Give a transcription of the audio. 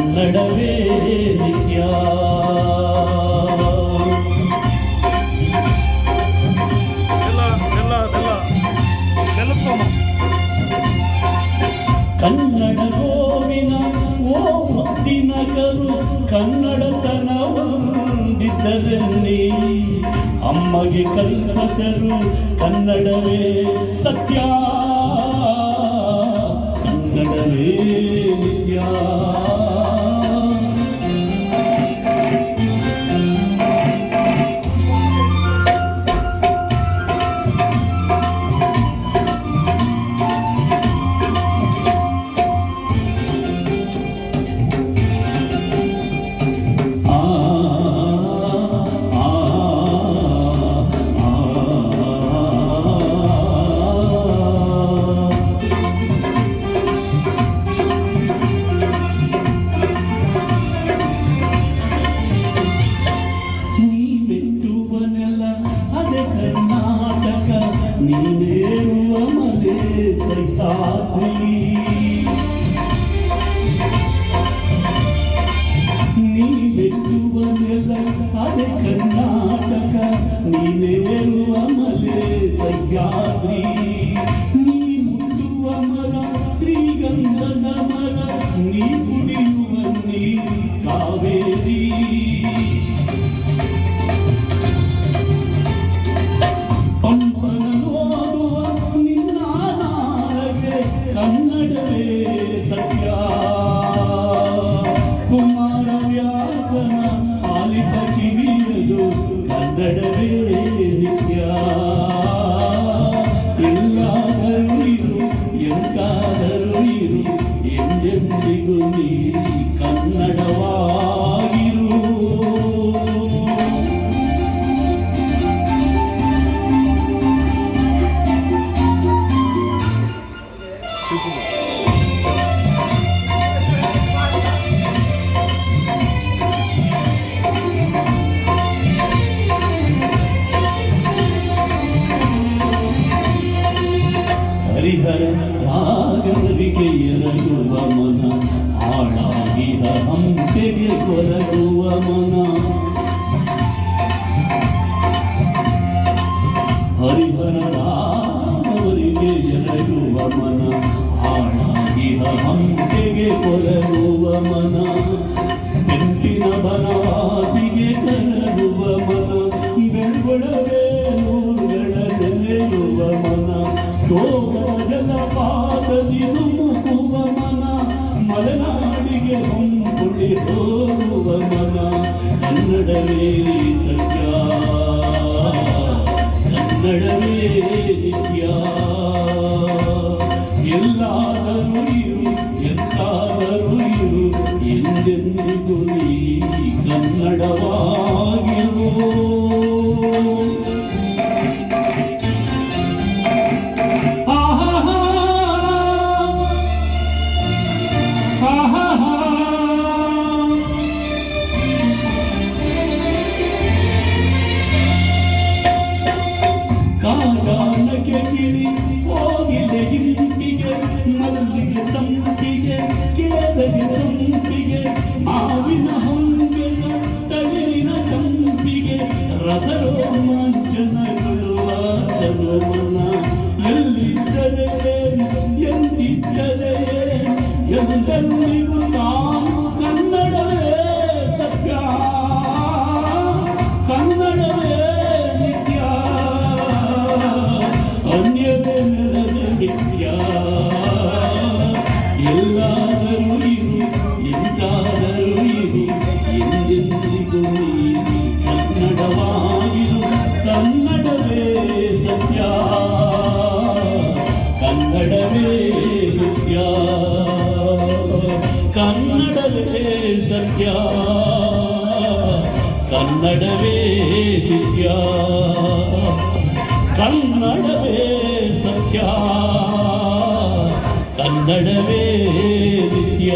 ಕನ್ನಡವೇ ನಿತ್ಯ. ಕನ್ನಡ ಗೋವಿನ ಓ ಮತ್ತಿನಗರು ಕನ್ನಡತನ ಹೊಂದಿದ್ದರಲ್ಲಿ ಅಮ್ಮಗೆ ಕಲ್ಪತರು ಕನ್ನಡವೇ ಸತ್ಯ. ಕನ್ನಡವೇ ನಿತ್ಯ. కర్ణాటక నీవే ಹರಿಹರ ರಾಗರಿಕೆಯ ರಘುವ ಮನ ಹಾಳಾಗಿದ ಹಂತೆಗೆ ಕೊರಗುವ ಮನ ಹರಿಹರ Música കണ്ണടവേ ദിവ്യ കണ്ണടവേ സത്യ കന്നടവേ വിദ്യ